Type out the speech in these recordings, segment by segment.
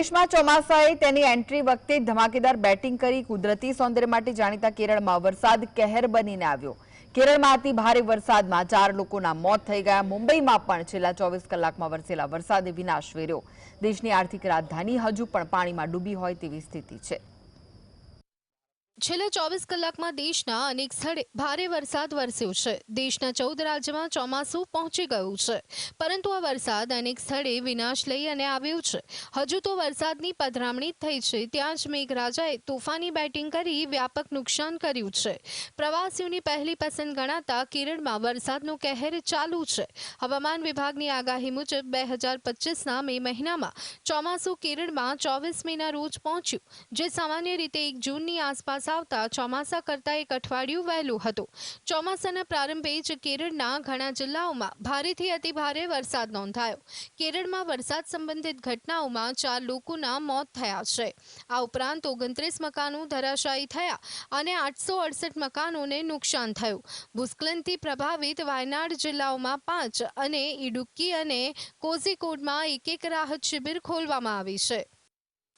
દેશમાં ચોમાસાએ તેની એન્ટ્રી વખતે ધમાકેદાર બેટિંગ કરી કુદરતી સૌંદર્ય માટે જાણીતા કેરળમાં વરસાદ કહેર બનીને આવ્યો. કેરળમાં અતિ ભારે વરસાદમાં ચાર લોકોના મોત થઈ ગયા. મુંબઈમાં પણ છેલ્લા ચોવીસ કલાકમાં વરસેલા વરસાદે વિનાશ વેર્યો. દેશની આર્થિક રાજધાની હજુ પણ પાણીમાં ડૂબી હોય તેવી સ્થિતિ છે. છેલ્લા ચોવીસ કલાકમાં દેશના અનેક સ્થળે ભારે વરસાદ વરસ્યો છે. દેશના ચૌદ રાજ્યમાં ચોમાસું પહોંચી ગયું છે. પરંતુ આ વરસાદ અનેક સ્થળે વિનાશ લઈ અને આવ્યો છે. હજુ તો વરસાદની પધરામણી થઈ છે. ત્યાં જ મેઘરાજાએ તોફાની બેટિંગ કરી વ્યાપક નુકસાન કર્યું છે. પ્રવાસીઓની પહેલી પસંદ ગણાતા કેરળમાં વરસાદનો કહેર ચાલુ છે. હવામાન વિભાગની આગાહી મુજબ બે હજાર પચીસના મે મહિનામાં ચોમાસું કેરળમાં ચોવીસ મેના રોજ પહોંચ્યું, જે સામાન્ય રીતે એક જૂનની આસપાસ આવતા ચોમાસા કરતાં એક અઠવાડિયું વહેલું હતું. ચોમાસાના પ્રારંભે જ કેરળના ઘણા જિલ્લાઓમાં ભારેથી અતિભારે વરસાદ નોંધાયો. કેરળમાં વરસાદ સંબંધિત ઘટનાઓમાં ચાર લોકોના મોત થયા છે. આ ઉપરાંત ઓગણત્રીસ મકાનો ધરાશાયી થયા અને આઠસો અડસઠ મકાનોને નુકસાન થયું. ભૂસ્ખલનથી પ્રભાવિત વાયનાડ જિલ્લાઓમાં પાંચ અને ઇડુક્કી અને કોઝિકોડમાં એક એક રાહત શિબિર ખોલવામાં આવી છે.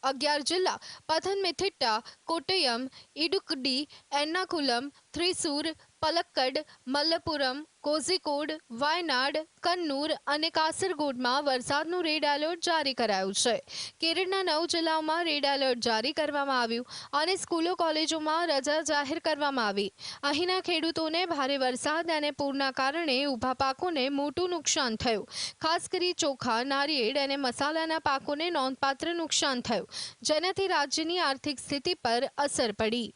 અગિયાર જિલ્લા પથનમથિટ્ટા કોટયમ ઇડુક્ડી એર્નાકુલમ થ્રિસુર પલક્કડ, મલ્લપુરમ, કોઝિકોડ, વાયનાડ, કન્નૂર અને કાસરગોડમાં વરસાદનું રેડ એલર્ટ જારી કરાયું છે. કેરળના નવ જિલ્લાઓમાં રેડ એલર્ટ જારી કરવામાં આવ્યું અને સ્કૂલો, કોલેજોમાં રજા જાહેર કરવામાં આવી. અહીંના ખેડૂતોને ભારે વરસાદ અને પૂરના કારણે ઊભા પાકોને મોટું નુકસાન થયું. ખાસ કરી ચોખા, નારિયેળ અને મસાલાના પાકોને નોંધપાત્ર નુકસાન થયું, જેનાથી રાજ્યની આર્થિક સ્થિતિ પર અસર પડી.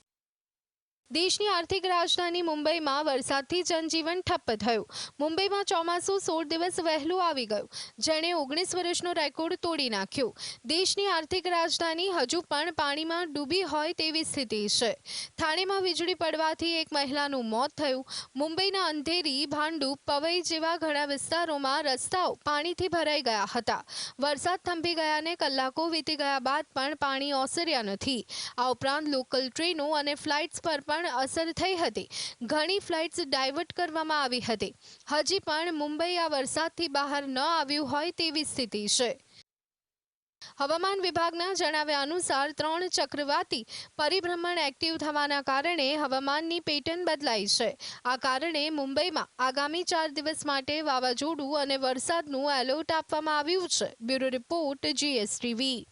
દેશની આર્થિક રાજધાની મુંબઈમાં વરસાદથી જનજીવન ઠપ્પ થયું. મુંબઈમાં ચોમાસું સોળ દિવસ વહેલું આવી ગયું. જેણે ઓગણીસ વર્ષનો રેકોર્ડ તોડી નાખ્યો. દેશની આર્થિક રાજધાની હજુ પણ પાણીમાં ડૂબી હોય તેવી સ્થિતિ છે. થાણેમાં વીજળી પડવાથી એક મહિલાનું મોત થયું. મુંબઈના અંધેરી, ભાંડુ, પવઈ જેવા ઘણા વિસ્તારોમાં રસ્તાઓ પાણીથી ભરાઈ ગયા હતા. વરસાદ થંભી ગયાને કલાકો વીતી ગયા બાદ પણ પાણી ઓસર્યા નથી. આ ઉપરાંત લોકલ ટ્રેનો અને ફ્લાઇટ્સ પર પણ અસર થઈ હતી. ઘણી ફ્લાઇટ્સ ડાયવર્ટ કરવામાં આવી હતી. હજી પણ મુંબઈ આ વરસાદથી બહાર ન આવ્યું હોય તેવી સ્થિતિ છે. હવામાન વિભાગના જણાવ્યા અનુસાર ત્રણ ચક્રવાતી પરિભ્રમણ એક્ટિવ થવાના કારણે હવામાનની પેટર્ન બદલાઈ છે. આ કારણે મુંબઈમાં આગામી ચાર દિવસ માટે વાવાઝોડું અને વરસાદનું એલર્ટ આપવામાં આવ્યું છે. Bureau report GSTV.